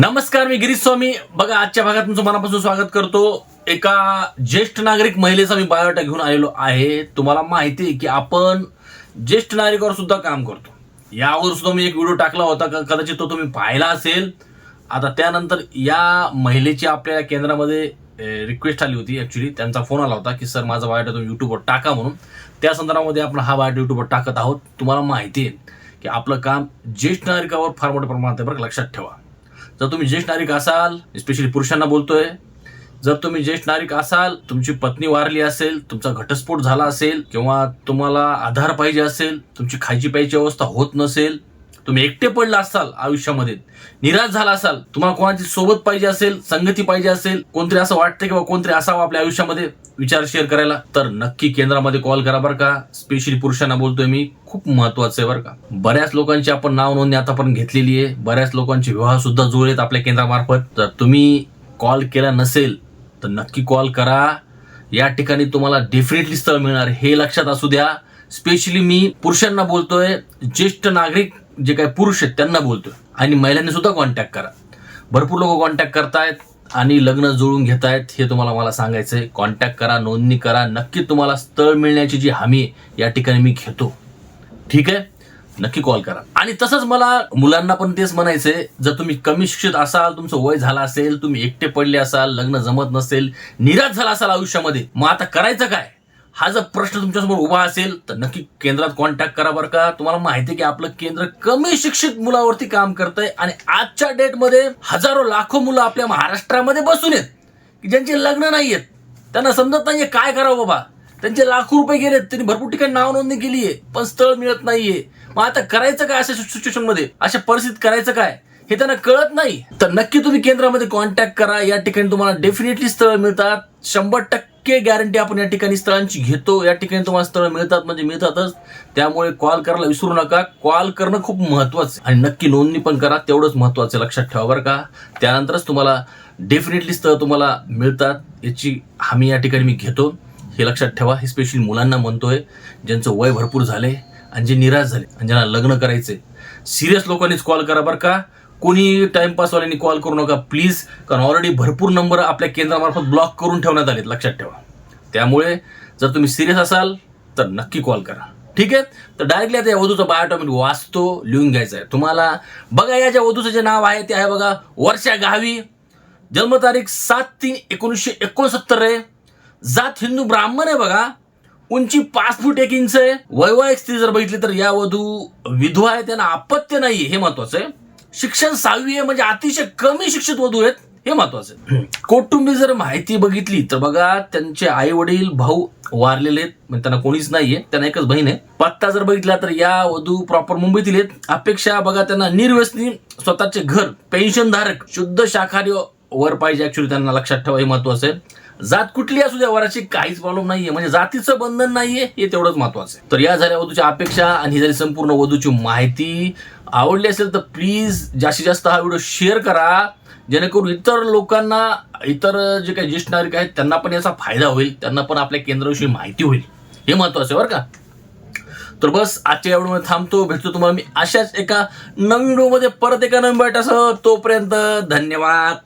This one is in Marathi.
नमस्कार मी गिरीश स्वामी. बघा आजच्या भागात तुमचं मनापासून स्वागत करतो. एका ज्येष्ठ नागरिक महिलेचा मी बायोटा घेऊन आलेलो आहे. तुम्हाला माहिती आहे की आपण ज्येष्ठ नागरिकावर सुद्धा काम करतो. यावर सुद्धा मी एक व्हिडिओ टाकला होता. कदाचित तो तुम्ही पाहिला असेल. आता त्यानंतर या महिलेची आपल्या केंद्रामध्ये रिक्वेस्ट आली होती ॲक्च्युली त्यांचा फोन आला होता की सर माझा बायोटा तुम्ही यूट्यूबवर टाका म्हणून. त्या संदर्भामध्ये आपण हा बायोटा यूट्यूबवर टाकत आहोत. तुम्हाला माहिती आहे की आपलं काम ज्येष्ठ नागरिकावर फार मोठ्या प्रमाणात आहे बरं लक्षात ठेवा. जर तुम्ही ज्येष्ठ नागरिक असाल स्पेशली पुरुषांना बोलतोय जर तुम्ही ज्येष्ठ नागरिक असाल तुमची पत्नी वारली असेल तुमचा घटस्फोट झाला असेल किंवा तुम्हाला आधार पाहिजे असेल तुमची खायची प्यायची अवस्था होत नसेल तुम्ही एकटे पडला असाल आयुष्यामध्ये निराश झाला असाल तुम्हाला कोणाची सोबत पाहिजे असेल संगती पाहिजे असेल कोणतरी असं वाटतं किंवा कोणतरी असावं आपल्या आयुष्यामध्ये विचार शेअर करायला तर नक्की केंद्रामध्ये कॉल करा बरं का. स्पेशली पुरुषांना बोलतोय मी खूप महत्वाचं आहे बरं का. बऱ्याच लोकांची आपण नाव नोंदणी आतापर्यंत घेतलेली आहे. बऱ्याच लोकांचे विवाह सुद्धा जुळलेत आपल्या केंद्रामार्फत. तर तुम्ही कॉल केला नसेल तर नक्की कॉल करा. या ठिकाणी तुम्हाला डेफिनेटली स्थळ मिळणार हे लक्षात असू द्या. स्पेशली मी पुरुषांना बोलतोय ज्येष्ठ नागरिक जे काही पुरुष आहेत त्यांना बोलतोय. आणि महिलांनी सुद्धा कॉन्टॅक्ट करा. भरपूर लोक कॉन्टॅक्ट करतायत आणि लग्न जुळून घेतायत हे तुम्हाला मला सांगायचंय. कॉन्टॅक्ट करा नोंदणी करा. नक्की तुम्हाला स्थळ मिळण्याची जी हमी या ठिकाणी मी घेतो. ठीक आहे? नक्की कॉल करा. आणि तसंच मला मुलांना पण तेच म्हणायचंय जर तुम्ही कमी शिक्षित असाल तुमचं वय झालं असेल तुम्ही एकटे पडले असाल लग्न जमत नसेल निराश झाला असाल आयुष्यामध्ये मग आता करायचं काय? हा जर प्रश्न तुमच्यासमोर उभा असेल तर नक्की केंद्रात कॉन्टॅक्ट करा बरं का. तुम्हाला माहिती आहे की आपलं केंद्र कमी शिक्षित मुलावरती काम करतंय आणि आजच्या डेटमध्ये हजारो लाखो मुलं आपल्या महाराष्ट्रामध्ये बसून आहेत की ज्यांचे लग्न नाही आहेत त्यांना समजत नाहीये काय करावं बाबा. त्यांचे लाखो रुपये गेलेत त्यांनी भरपूर ठिकाणी नाव नोंदणी केली आहे पण स्थळ मिळत नाहीये. मग आता करायचं काय अशा सिच्युएशनमध्ये अशा परिस्थितीत करायचं काय? हे त्यांना कळत नाही. तर नक्की तुम्ही केंद्रामध्ये कॉन्टॅक्ट करा. या ठिकाणी तुम्हाला डेफिनेटली स्थळ मिळतात. शंभर टक्के गॅरंटी आपण या ठिकाणी स्थळांची घेतो. या ठिकाणी तुम्हाला स्थळं मिळतात म्हणजे मिळतातच. त्यामुळे कॉल करायला विसरू नका. कॉल करणं खूप महत्वाचं आहे. आणि नक्की नोंदणी पण करा. तेवढंच महत्वाचं आहे, लक्षात ठेवा बरं का. त्यानंतरच तुम्हाला डेफिनेटली स्थळ तुम्हाला मिळतात. याची हमी या ठिकाणी मी घेतो. हे लक्षात ठेवा. हे स्पेशली मुलांना म्हणतोय. ज्यांचं वय भरपूर झाले आणि जे निराश झाले आणि ज्यांना लग्न करायचे सिरियस लोकांनीच कॉल करा बरं का. कोणी टाइमपासवाल्यांनी कॉल करू नका प्लीज कारण ऑलरेडी भरपूर नंबर आपल्या केंद्रामार्फत ब्लॉक करून ठेवण्यात आलेत लक्षात ठेवा. त्यामुळे जर तुम्ही सिरियस असाल तर नक्की कॉल करा. ठीक आहे? तर डायरेक्टली आता या वधूचा बायोटॉमिक वाचतो लिहून घ्यायचा आहे. तुम्हाला बघा या ज्या वधूचं जे नाव आहे ते आहे बघा वर्षा गावी. जन्मतारीख सात तीन एकोणीसशे एकोणसत्तर आहे. जात हिंदू ब्राह्मण आहे बघा. उंची पाच फूट एक इंच आहे. वैवाहिक स्त्री जर बघितली तर या वधू विधवा आहे त्यांना अपत्य नाही हे महत्वाचं आहे. शिक्षण सहावी आहे म्हणजे अतिशय कमी शिक्षित वधू आहेत हे महत्वाचं आहे. कौटुंबिक जर माहिती बघितली तर बघा त्यांचे आई वडील भाऊ वारलेले आहेत. म्हणजे त्यांना कोणीच नाहीये त्यांना एकच बहीण आहे. पत्ता जर बघितला तर या वधू प्रॉपर मुंबईतील आहेत. अपेक्षा बघा त्यांना निर्व्यसनी स्वतःचे घर पेन्शन धारक शुद्ध शाकाहारी वर पाहिजे. ऍक्च्युली त्यांना लक्षात ठेवा हे महत्वाचं आहे. जात कुठली असू द्या वराची काहीच प्रॉब्लेम नाहीये. म्हणजे जातीचं बंधन नाहीये हे तेवढंच महत्वाचं आहे. तर या झाल्या वधूच्या अपेक्षा आणि ही झाली संपूर्ण वधूची माहिती. आवडली असेल तर प्लीज जास्तीत जास्त हा व्हिडिओ शेअर करा. जेणेकरून इतर लोकांना इतर जे काही ज्येष्ठ नागरिक आहेत त्यांना पण याचा फायदा होईल. त्यांना पण आपल्या केंद्राविषयी माहिती होईल. हे महत्वाचं आहे बरं का? तर बस आजच्या या थांबतो. भेटतो तुम्हाला मी अशाच एका नवीन व्हिडिओमध्ये परत एका नवीन भेट असं तोपर्यंत धन्यवाद.